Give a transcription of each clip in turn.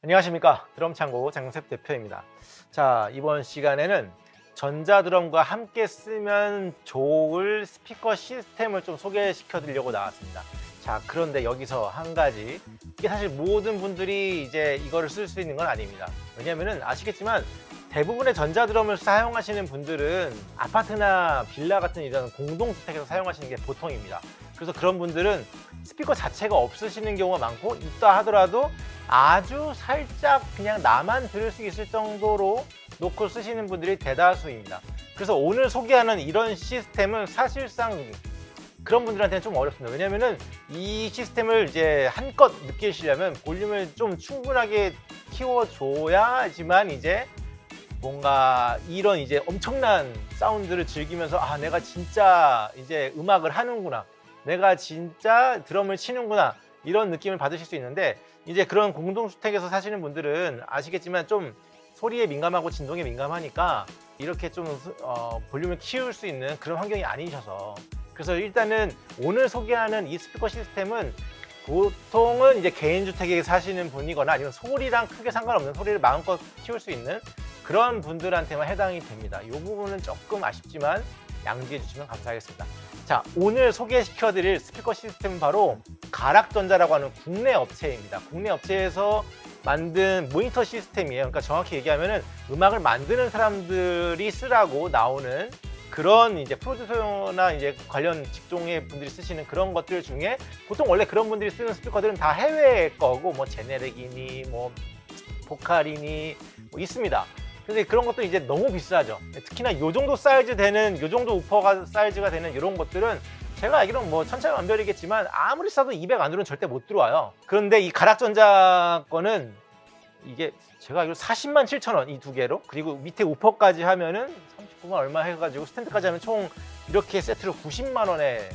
안녕하십니까. 드럼창고 장셉 대표입니다. 자 이번 시간에는 전자드럼과 함께 쓰면 좋을 스피커 시스템을 좀 소개시켜 드리려고 나왔습니다. 자 그런데 여기서 한 가지. 이게 사실 모든 분들이 이제 이거를 쓸 수 있는 건 아닙니다. 왜냐면은 아시겠지만 대부분의 전자드럼을 사용하시는 분들은 아파트나 빌라 같은 이런 공동주택에서 사용하시는 게 보통입니다 그래서 그런 분들은 스피커 자체가 없으시는 경우가 많고 있다 하더라도 아주 살짝 그냥 나만 들을 수 있을 정도로 놓고 쓰시는 분들이 대다수입니다. 그래서 오늘 소개하는 이런 시스템은 사실상 그런 분들한테는 좀 어렵습니다. 왜냐면은 이 시스템을 이제 한껏 느끼시려면 볼륨을 좀 충분하게 키워줘야지만 이제 뭔가 이런 이제 엄청난 사운드를 즐기면서 아 내가 진짜 이제 음악을 하는구나 내가 진짜 드럼을 치는구나 이런 느낌을 받으실 수 있는데 이제 그런 공동주택에서 사시는 분들은 아시겠지만 좀 소리에 민감하고 진동에 민감하니까 이렇게 좀 어, 볼륨을 키울 수 있는 그런 환경이 아니셔서 그래서 일단은 오늘 소개하는 이 스피커 시스템은 보통은 이제 개인주택에 사시는 분이거나 아니면 소리랑 크게 상관없는 소리를 마음껏 키울 수 있는 그런 분들한테만 해당이 됩니다. 이 부분은 조금 아쉽지만 양지해 주시면 감사하겠습니다. 자, 오늘 소개시켜 드릴 스피커 시스템은 바로 가락전자라고 하는 국내 업체입니다. 국내 업체에서 만든 모니터 시스템이에요. 그러니까 정확히 얘기하면은 음악을 만드는 사람들이 쓰라고 나오는 그런 이제 프로듀서나 이제 관련 직종의 분들이 쓰시는 그런 것들 중에 보통 원래 그런 분들이 쓰는 스피커들은 다 해외 거고 뭐 제네렉이니 뭐 보컬이니 뭐 있습니다. 근데 그런 것도 이제 너무 비싸죠. 특히나 요 정도 사이즈 되는 요 정도 우퍼가 사이즈가 되는 이런 것들은 제가 알기로는 뭐 천차만별이겠지만 아무리 싸도 200 안으로는 절대 못 들어와요. 그런데 이 가락전자 거는 이게 제가 알기로 40만 7천 원 이 두 개로 그리고 밑에 우퍼까지 하면은 39만 얼마 해가지고 스탠드까지 하면 총 이렇게 세트로 90만 원에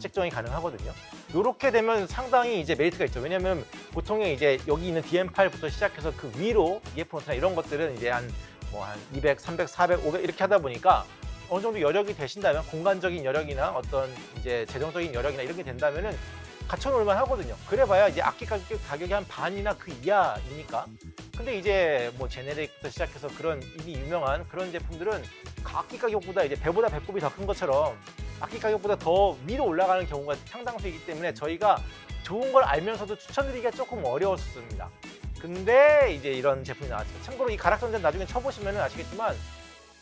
책정이 가능하거든요. 이렇게 되면 상당히 이제 메리트가 있죠. 왜냐면 보통의 이제 여기 있는 DM8부터 시작해서 그 위로 EF노트나 이런 것들은 이제 한 뭐 한 200, 300, 400, 500 이렇게 하다 보니까 어느 정도 여력이 되신다면 공간적인 여력이나 어떤 이제 재정적인 여력이나 이런 게 된다면은 갖춰놓을만 하거든요. 그래봐야 이제 악기 가격, 가격이 한 반이나 그 이하이니까. 근데 이제 뭐 제네릭부터 시작해서 그런 이미 유명한 그런 제품들은 악기 가격보다 이제 배보다 배꼽이 더 큰 것처럼 악기 가격보다 더 위로 올라가는 경우가 상당수이기 때문에 저희가 좋은 걸 알면서도 추천드리기가 조금 어려웠습니다. 근데 이제 이런 제품이 나왔죠. 참고로 이 가락전자 나중에 쳐보시면 아시겠지만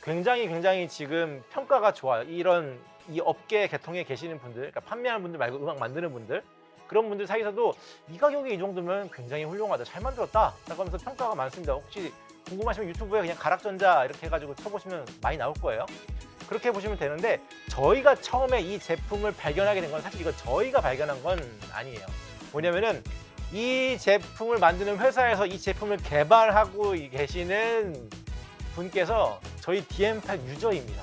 굉장히 굉장히 지금 평가가 좋아요. 이런 이 업계 계통에 계시는 분들, 그러니까 판매하는 분들 말고 음악 만드는 분들 그런 분들 사이에서도 이 가격에 이 정도면 굉장히 훌륭하다, 잘 만들었다 라고 하면서 평가가 많습니다. 혹시 궁금하시면 유튜브에 그냥 가락전자 이렇게 해가지고 쳐보시면 많이 나올 거예요. 그렇게 보시면 되는데 저희가 처음에 이 제품을 발견하게 된 건 사실 이거 저희가 발견한 건 아니에요. 뭐냐면은 이 제품을 만드는 회사에서 이 제품을 개발하고 계시는 분께서 저희 DM8 유저입니다.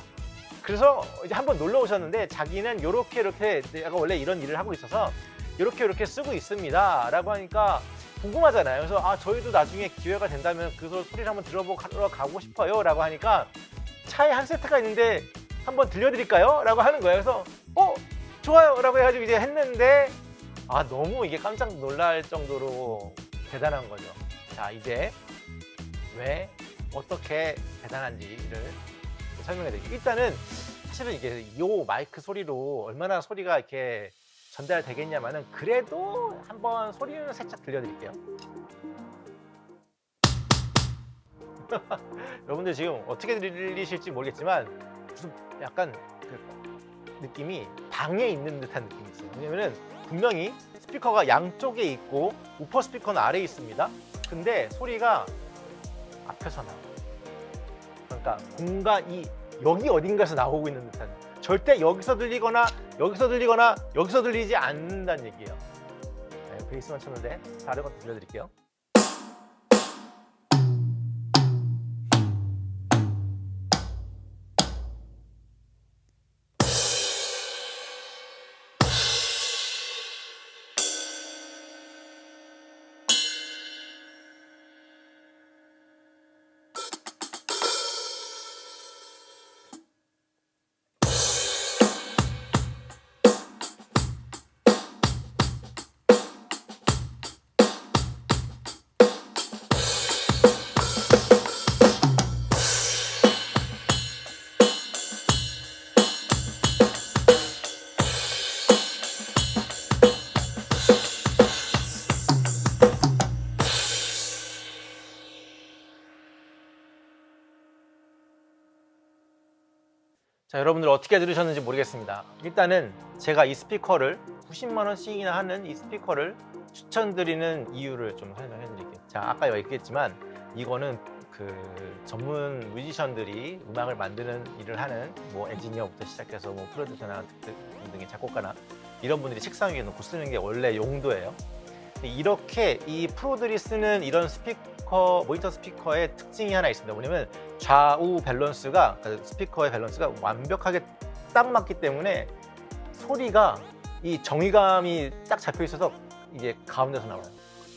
그래서 이제 한번 놀러 오셨는데 자기는 이렇게 이렇게 내가 원래 이런 일을 하고 있어서 이렇게 이렇게 쓰고 있습니다. 라고 하니까 궁금하잖아요. 그래서 아 저희도 나중에 기회가 된다면 그 소리를 한번 들어보러 가고 싶어요. 라고 하니까 차에 한 세트가 있는데 한번 들려드릴까요? 라고 하는 거예요. 그래서 어 좋아요. 라고 해가지고 이제 했는데 아 너무 이게 깜짝 놀랄 정도로 대단한 거죠. 자 이제 왜 어떻게 대단한지를 설명해 드릴게요. 일단은 사실은 이게 요 마이크 소리로 얼마나 소리가 이렇게 전달되겠냐마는 그래도 한번 소리는 살짝 들려드릴게요. 여러분들 지금 어떻게 들리실지 모르겠지만 무슨 약간 그 느낌이 방에 있는 듯한 느낌이 있어요. 왜냐면은 분명히 스피커가 양쪽에 있고 우퍼 스피커는 아래에 있습니다. 근데 소리가 앞에서 나와. 그러니까 공간 이 여기 어딘가에서 나오고 있는 듯한 절대 여기서 들리거나 여기서 들리거나 여기서 들리지 않는다는 얘기예요. 네, 베이스만 쳤는데 다른 것도 들려드릴게요. 자, 여러분들 어떻게 들으셨는지 모르겠습니다. 일단은 제가 이 스피커를 90만 원씩이나 하는 이 스피커를 추천드리는 이유를 좀 설명해 드릴게요. 자, 아까 얘기했지만 이거는 그 전문 뮤지션들이 음악을 만드는 일을 하는 뭐 엔지니어부터 시작해서 뭐 프로듀서나 등등의 작곡가나 이런 분들이 책상 위에 놓고 쓰는 게 원래 용도예요. 이렇게 이 프로들이 쓰는 이런 스피커 모니터 스피커의 특징이 하나 있습니다. 뭐냐면 좌우 밸런스가 그 스피커의 밸런스가 완벽하게 딱 맞기 때문에 소리가 이 정의감이 딱 잡혀 있어서 이게 가운데서 나와요.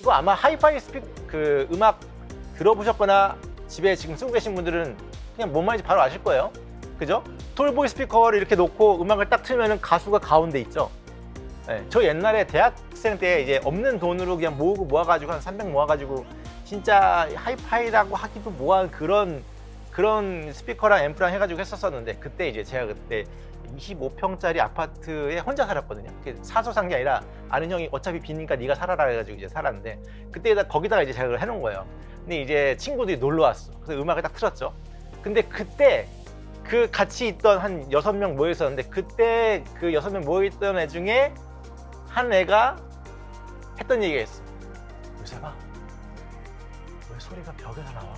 이거 아마 하이파이 스피 그 음악 들어보셨거나 집에 지금 쓰고 계신 분들은 그냥 뭔 말인지 바로 아실 거예요. 그죠? 톨보이 스피커를 이렇게 놓고 음악을 딱 틀면은 가수가 가운데 있죠. 네, 저 옛날에 대학생 때 이제 없는 돈으로 그냥 모으고 모아가지고 한 300 모아가지고 진짜 하이파이라고 하기도 뭐한 그런 그런 스피커랑 앰프랑 해가지고 했었었는데 그때 이제 제가 그때 25평짜리 아파트에 혼자 살았거든요. 사서 산 게 아니라 아는 형이 어차피 비니까 네가 살아라 해가지고 이제 살았는데 그때 거기다가 이제 제가 그걸 해놓은 거예요. 근데 이제 친구들이 놀러 왔어. 그래서 음악을 딱 틀었죠. 근데 그때 그 같이 있던 한 여섯 명 모여 있었는데 그때 그 여섯 명 모여 있던 애 중에 한 애가 했던 얘기가 있어. 요새봐, 왜 소리가 벽에서 나와?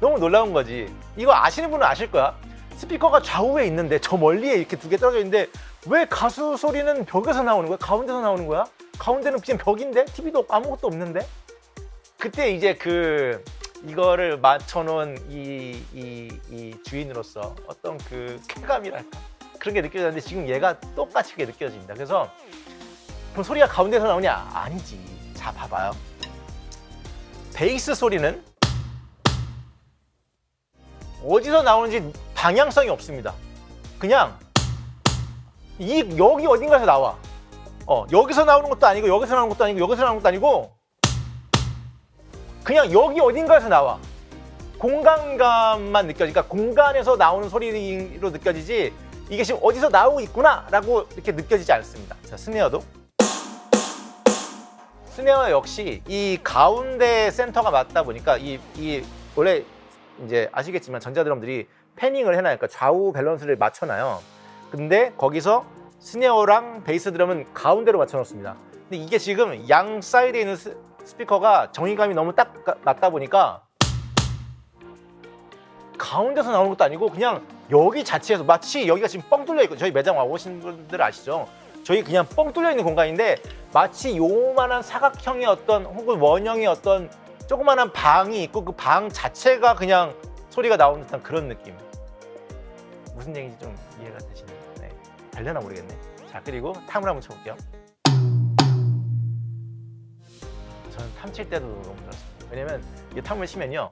너무 놀라운 거지. 이거 아시는 분은 아실 거야. 스피커가 좌우에 있는데 저 멀리에 이렇게 두 개 떨어져 있는데 왜 가수 소리는 벽에서 나오는 거야? 가운데서 나오는 거야? 가운데는 그냥 벽인데 TV도 없고 아무것도 없는데? 그때 이제 그 이거를 맞춰놓은 이, 이, 이 주인으로서 어떤 그 쾌감이랄까 그런 게 느껴졌는데 지금 얘가 똑같이 그게 느껴집니다. 그래서 그럼 소리가 가운데서 나오냐? 아니지. 자, 봐봐요. 베이스 소리는 어디서 나오는지 방향성이 없습니다. 그냥 이 여기 어딘가에서 나와. 어, 여기서 나오는 것도 아니고 여기서 나오는 것도 아니고 여기서 나오는 것도 아니고 그냥 여기 어딘가에서 나와. 공간감만 느껴지니까 공간에서 나오는 소리로 느껴지지 이게 지금 어디서 나오고 있구나라고 이렇게 느껴지지 않습니다. 자, 스네어도 스네어 역시 이 가운데 센터가 맞다 보니까 이, 이 원래 이제 아시겠지만 전자드럼들이 패닝을 해놔요. 그러니까 좌우 밸런스를 맞춰놔요. 근데 거기서 스네어랑 베이스 드럼은 가운데로 맞춰놓습니다. 근데 이게 지금 양 사이드에 있는 스, 스피커가 정의감이 너무 딱 맞다 보니까 가운데서 나오는 것도 아니고 그냥 여기 자체에서 마치 여기가 지금 뻥 뚫려 있고 저희 매장 와보신 분들 아시죠? 저희 그냥 뻥 뚫려 있는 공간인데 마치 요만한 사각형의 어떤 혹은 원형의 어떤 조그만한 방이 있고 그 방 자체가 그냥 소리가 나오는 듯한 그런 느낌. 무슨 얘기인지 좀 이해가 되시나요? 네. 되려나 모르겠네. 자, 그리고 탐을 한번 쳐볼게요. 저는 탐 칠 때도 너무 좋았습니다. 왜냐면 이 탐을 치면요.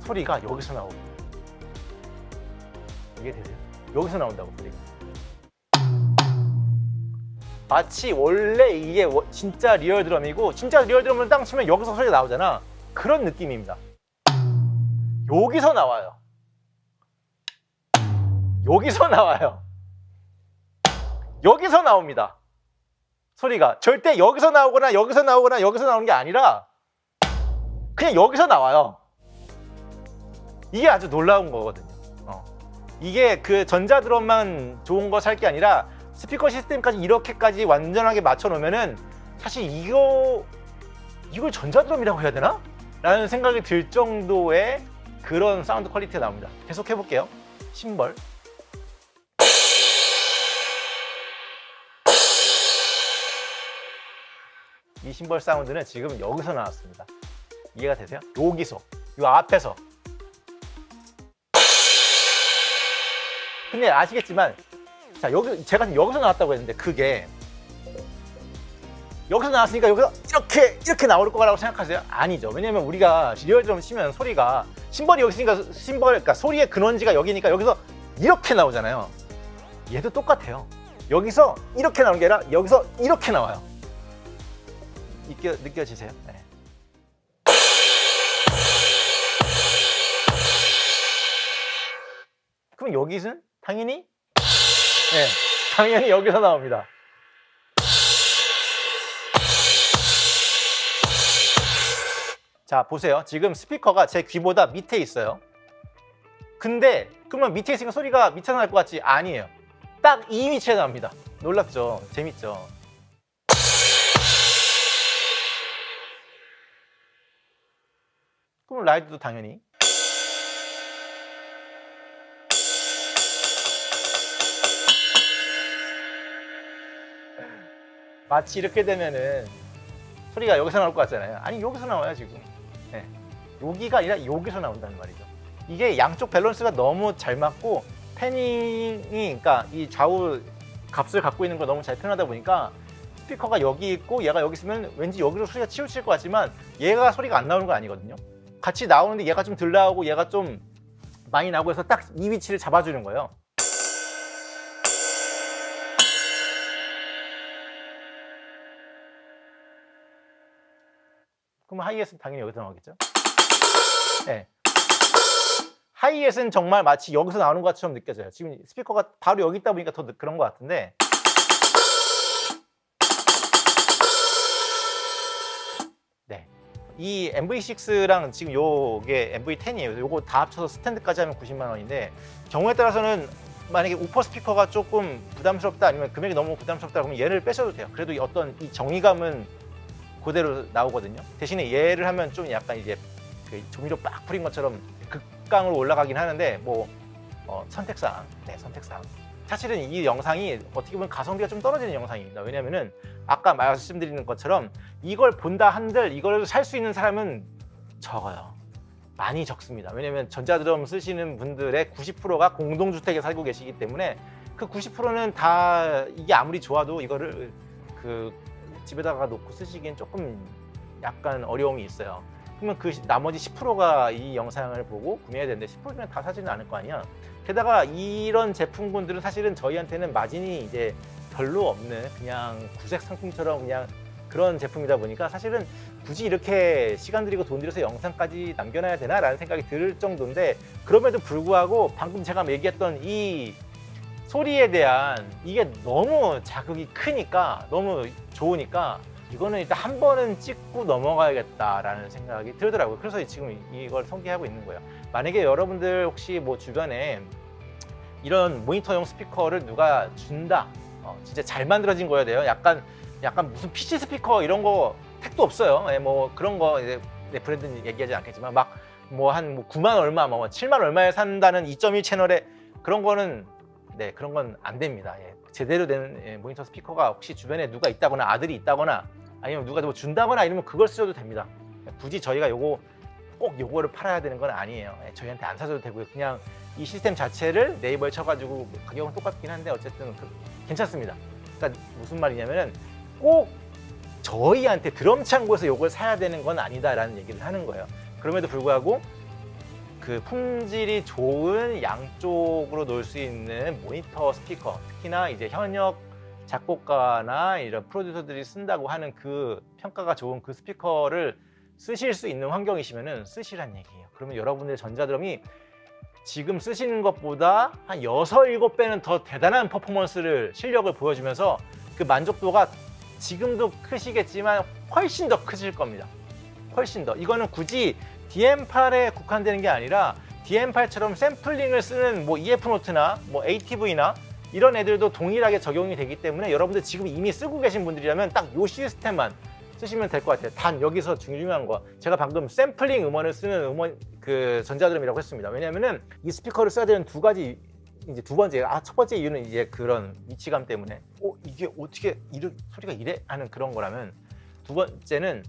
소리가 여기서 나오고 이게 되세요? 여기서 나온다고 소리가. 마치 원래 이게 워- 진짜 리얼 드럼이고 진짜 리얼 드럼을 땅 치면 여기서 소리가 나오잖아. 그런 느낌입니다. 여기서 나와요. 여기서 나와요. 여기서 나옵니다. 소리가 절대 여기서 나오거나 여기서 나오거나 여기서 나오는 게 아니라 그냥 여기서 나와요. 이게 아주 놀라운 거거든요. 어. 이게 그 전자 드럼만 좋은 거 살 게 아니라 스피커 시스템까지 이렇게까지 완전하게 맞춰 놓으면은 사실 이거 이걸 전자 드럼이라고 해야 되나? 라는 생각이 들 정도의 그런 사운드 퀄리티가 나옵니다. 계속 해볼게요. 심벌. 이 심벌 사운드는 지금 여기서 나왔습니다. 이해가 되세요? 여기서, 요 앞에서. 근데 아시겠지만, 자 여기 제가 여기서 나왔다고 했는데 그게 여기서 나왔으니까 여기서 이렇게 이렇게 나올 거라고 생각하세요? 아니죠. 왜냐면 우리가 리얼 드럼 치면 소리가 심벌이 여기 있으니까 심벌 그러니까 소리의 근원지가 여기니까 여기서 이렇게 나오잖아요. 얘도 똑같아요. 여기서 이렇게 나오는 게 아니라 여기서 이렇게 나와요. 느껴, 느껴지세요? 네. 그럼 여기는 당연히 네, 당연히 여기서 나옵니다. 자, 보세요. 지금 스피커가 제 귀보다 밑에 있어요. 근데 그러면 밑에 있으니까 소리가 밑에서 날 것 같지? 아니에요. 딱 이 위치에 납니다. 놀랍죠? 재밌죠? 그럼 라이드도 당연히 마치 이렇게 되면은 소리가 여기서 나올 것 같잖아요. 아니 여기서 나와요 지금. 네. 여기가 아니라 여기서 나온다는 말이죠. 이게 양쪽 밸런스가 너무 잘 맞고 패닝이 그러니까 이 좌우 값을 갖고 있는 걸 너무 잘 표현하다 보니까 스피커가 여기 있고 얘가 여기 있으면 왠지 여기로 소리가 치우칠 것 같지만 얘가 소리가 안 나오는 건 아니거든요. 같이 나오는데 얘가 좀 덜 나오고 얘가 좀 많이 나오고 해서 딱 이 위치를 잡아주는 거예요. 그럼 하이에스는 당연히 여기서 나오겠죠? 네. 하이에스는 정말 마치 여기서 나오는 것처럼 느껴져요. 지금 스피커가 바로 여기 있다 보니까 더 느- 그런 것 같은데. 네. 이 MV6랑 지금 요게 MV10이에요. 요거 다 합쳐서 스탠드까지 하면 90만 원인데 경우에 따라서는 만약에 우퍼 스피커가 조금 부담스럽다 아니면 금액이 너무 부담스럽다 그러면 얘를 빼셔도 돼요. 그래도 이 어떤 이 정의감은 그대로 나오거든요. 대신에 얘를 하면 좀 약간 이제 그 조미료 빡 뿌린 것처럼 극강으로 올라가긴 하는데 뭐 어, 선택상, 네 선택상. 사실은 이 영상이 어떻게 보면 가성비가 좀 떨어지는 영상입니다. 왜냐면은 아까 말씀드리는 것처럼 이걸 본다 한들 이걸 살 수 있는 사람은 적어요. 많이 적습니다. 왜냐면 전자드럼 쓰시는 분들의 90%가 공동주택에 살고 계시기 때문에 그 90%는 다 이게 아무리 좋아도 이거를 그 집에다가 놓고 쓰시기엔 조금 약간 어려움이 있어요. 그러면 그 시- 나머지 10%가 이 영상을 보고 구매해야 되는데 10%면 다 사지는 않을 거 아니야. 게다가 이런 제품군들은 사실은 저희한테는 마진이 이제 별로 없는 그냥 구색 상품처럼 그냥 그런 제품이다 보니까 사실은 굳이 이렇게 시간 들이고 돈 들여서 영상까지 남겨놔야 되나라는 생각이 들 정도인데 그럼에도 불구하고 방금 제가 얘기했던 이 소리에 대한 이게 너무 자극이 크니까 너무 좋으니까 이거는 일단 한 번은 찍고 넘어가야겠다라는 생각이 들더라고요. 그래서 지금 이걸 소개하고 있는 거예요. 만약에 여러분들 혹시 뭐 주변에 이런 모니터용 스피커를 누가 준다, 어, 진짜 잘 만들어진 거여야 돼요. 약간 약간 무슨 PC 스피커 이런 거 택도 없어요. 예, 뭐 그런 거 이제 내 브랜드는 얘기하지 않겠지만 막 뭐 한뭐 9만 얼마, 뭐 7만 얼마에 산다는 2.1 채널에 그런 거는 네 그런 건 안 됩니다. 예, 제대로 된 예, 모니터 스피커가 혹시 주변에 누가 있다거나 아들이 있다거나 아니면 누가 뭐 준다거나 이러면 그걸 쓰셔도 됩니다. 예, 굳이 저희가 요거 꼭 요거를 팔아야 되는 건 아니에요. 예, 저희한테 안 사줘도 되고요. 그냥 이 시스템 자체를 네이버에 쳐가지고 뭐 가격은 똑같긴 한데 어쨌든 그- 괜찮습니다. 그러니까 무슨 말이냐면은 꼭 저희한테 드럼 창고에서 요걸 사야 되는 건 아니다라는 얘기를 하는 거예요. 그럼에도 불구하고 그 품질이 좋은 양쪽으로 놓을 수 있는 모니터 스피커, 특히나 이제 현역 작곡가나 이런 프로듀서들이 쓴다고 하는 그 평가가 좋은 그 스피커를 쓰실 수 있는 환경이시면은 쓰시란 얘기예요. 그러면 여러분의 전자드럼이 지금 쓰시는 것보다 한 6, 7배는 더 대단한 퍼포먼스를 실력을 보여주면서 그 만족도가 지금도 크시겠지만 훨씬 더 크실 겁니다. 훨씬 더. 이거는 굳이 DM8에 국한되는 게 아니라 DM8처럼 샘플링을 쓰는 뭐 EF 노트나 뭐 ATV나 이런 애들도 동일하게 적용이 되기 때문에 여러분들 지금 이미 쓰고 계신 분들이라면 딱 요 시스템만 쓰시면 될 것 같아요. 단 여기서 중요한 거 제가 방금 샘플링 음원을 쓰는 음원 그 전자드럼이라고 했습니다. 왜냐면은 이 스피커를 써야 되는 두 가지 이제 두 번째 아 첫 번째 이유는 이제 그런 위치감 때문에 어 이게 어떻게 이렇게 소리가 이래 하는 그런 거라면 두 번째는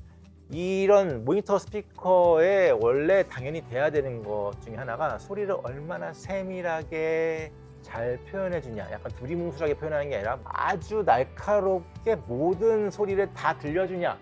이런 모니터 스피커에 원래 당연히 돼야 되는 것 중에 하나가 소리를 얼마나 세밀하게 잘 표현해 주냐. 약간 두리뭉술하게 표현하는 게 아니라 아주 날카롭게 모든 소리를 다 들려주냐.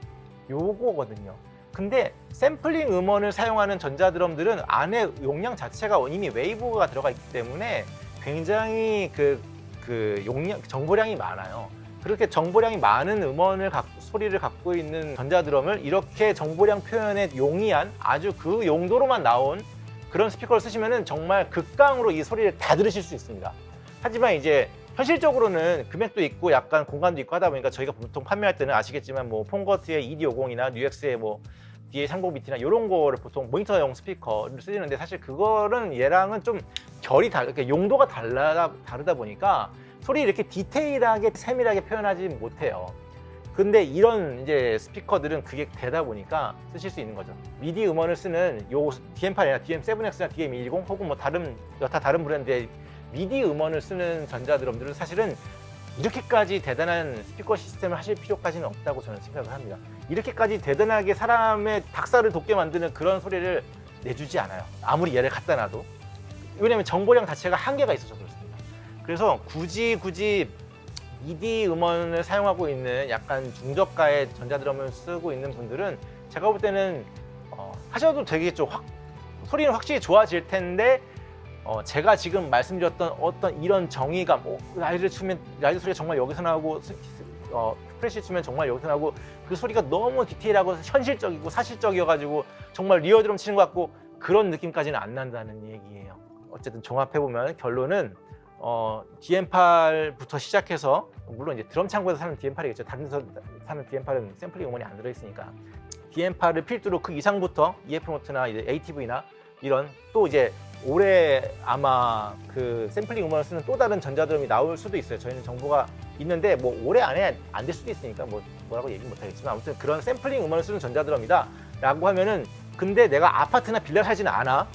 요거거든요. 근데 샘플링 음원을 사용하는 전자드럼들은 안에 용량 자체가 이미 웨이브가 들어가 있기 때문에 굉장히 그, 그 용량 정보량이 많아요. 그렇게 정보량이 많은 음원을 갖 소리를 갖고 있는 전자드럼을 이렇게 정보량 표현에 용이한 아주 그 용도로만 나온 그런 스피커를 쓰시면은 정말 극강으로 이 소리를 다 들으실 수 있습니다. 하지만 이제 현실적으로는 금액도 있고 약간 공간도 있고 하다 보니까 저희가 보통 판매할 때는 아시겠지만 뭐 폰거트의 ED50이나 뉴엑스의 뭐 뒤에 상고 밑이나 이런 거를 보통 모니터용 스피커를 쓰시는데 사실 그거는 얘랑은 좀 결이 달, 그러니까 용도가 달라 다르다 보니까 소리 이렇게 디테일하게 세밀하게 표현하지 못해요. 근데 이런 이제 스피커들은 그게 되다 보니까 쓰실 수 있는 거죠. 미디 음원을 쓰는 요 DM8이나 DM7X나 DM120 혹은 뭐 다른 여타 다른 브랜드의 미디 음원을 쓰는 전자드럼들은 사실은 이렇게까지 대단한 스피커 시스템을 하실 필요까지는 없다고 저는 생각을 합니다. 이렇게까지 대단하게 사람의 닭살을 돋게 만드는 그런 소리를 내주지 않아요. 아무리 얘를 갖다 놔도. 왜냐면 정보량 자체가 한계가 있어서 그렇습니다. 그래서 굳이 굳이 미디 음원을 사용하고 있는 약간 중저가의 전자드럼을 쓰고 있는 분들은 제가 볼 때는 어, 하셔도 되겠죠. 확, 소리는 확실히 좋아질 텐데 어, 제가 지금 말씀드렸던 어떤 이런 정의감, 뭐, 라이드 추면 라이드 소리가 정말 여기서 나오고 스- 어, 프레시 추면 정말 여기서 나오고 그 소리가 너무 디테일하고 현실적이고 사실적이어가지고 정말 리어드럼 치는 것 같고 그런 느낌까지는 안 난다는 얘기예요. 어쨌든 종합해 보면 결론은 어, DM8부터 시작해서 물론 이제 드럼 창고에서 사는 DM8이겠죠. 다른 데서 사는 DM8은 샘플링 음원이 안 들어있으니까 DM8을 필두로 그 이상부터 EF 노트나 이제 ATV나 이런 또 이제 올해 아마 그 샘플링 음원을 쓰는 또 다른 전자드럼이 나올 수도 있어요. 저희는 정보가 있는데 뭐 올해 안에 안 될 수도 있으니까 뭐 뭐라고 얘기 못 하겠지만 아무튼 그런 샘플링 음원을 쓰는 전자드럼이다라고 하면은 근데 내가 아파트나 빌라 살지는 않아.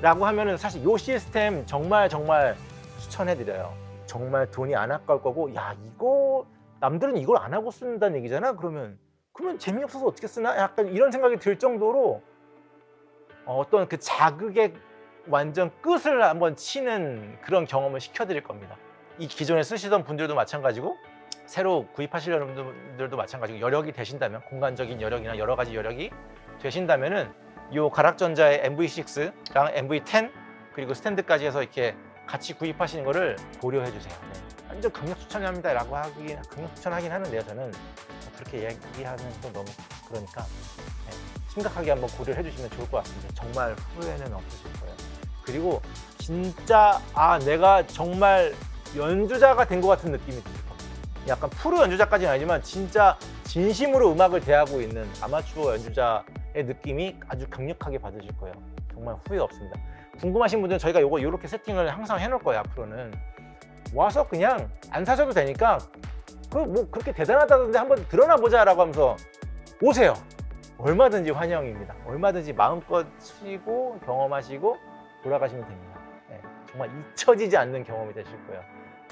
라고 하면은 사실 요 시스템 정말 정말 추천해드려요. 정말 돈이 안 아까울 거고, 야, 이거, 남들은 이걸 안 하고 쓴다는 얘기잖아? 그러면, 그러면 재미없어서 어떻게 쓰나? 약간 이런 생각이 들 정도로 어, 어떤 그 자극의 완전 끝을 한번 치는 그런 경험을 시켜드릴 겁니다. 이 기존에 쓰시던 분들도 마찬가지고, 새로 구입하시려는 분들도 마찬가지고, 여력이 되신다면, 공간적인 여력이나 여러 가지 여력이 되신다면은 요 가락전자의 MV6랑 MV10 그리고 스탠드까지 해서 이렇게 같이 구입하시는 거를 고려해 주세요. 네. 완전 강력 추천합니다 라고 하긴 강력 추천하긴 하는데요. 저는 그렇게 얘기하는 또 너무 그러니까 네. 심각하게 한번 고려해 주시면 좋을 것 같습니다. 정말 후회는 없으실 거예요. 그리고 진짜 아 내가 정말 연주자가 된 것 같은 느낌이 겁니다. 약간 프로 연주자까지는 아니지만 진짜 진심으로 음악을 대하고 있는 아마추어 연주자의 느낌이 아주 강력하게 받으실 거예요. 정말 후회 없습니다. 궁금하신 분들은 저희가 요거 이렇게 세팅을 항상 해놓을 거예요. 앞으로는 와서 그냥 안 사셔도 되니까 그 뭐 그렇게 대단하다던데 한번 드러나 보자라고 하면서 오세요. 얼마든지 환영입니다. 얼마든지 마음껏 치고 경험하시고 돌아가시면 됩니다. 네, 정말 잊혀지지 않는 경험이 되실 거예요.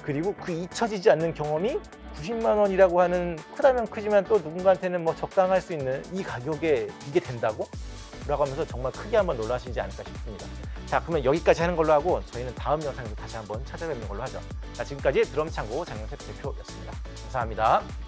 그리고 그 잊혀지지 않는 경험이 90만 원이라고 하는 크다면 크지만 또 누군가한테는 뭐 적당할 수 있는 이 가격에 이게 된다고? 라고 하면서 정말 크게 한번 놀라시지 않을까 싶습니다. 자, 그러면 여기까지 하는 걸로 하고 저희는 다음 영상에서 다시 한번 찾아뵙는 걸로 하죠. 자, 지금까지 드럼 창고 장영석 대표였습니다. 감사합니다.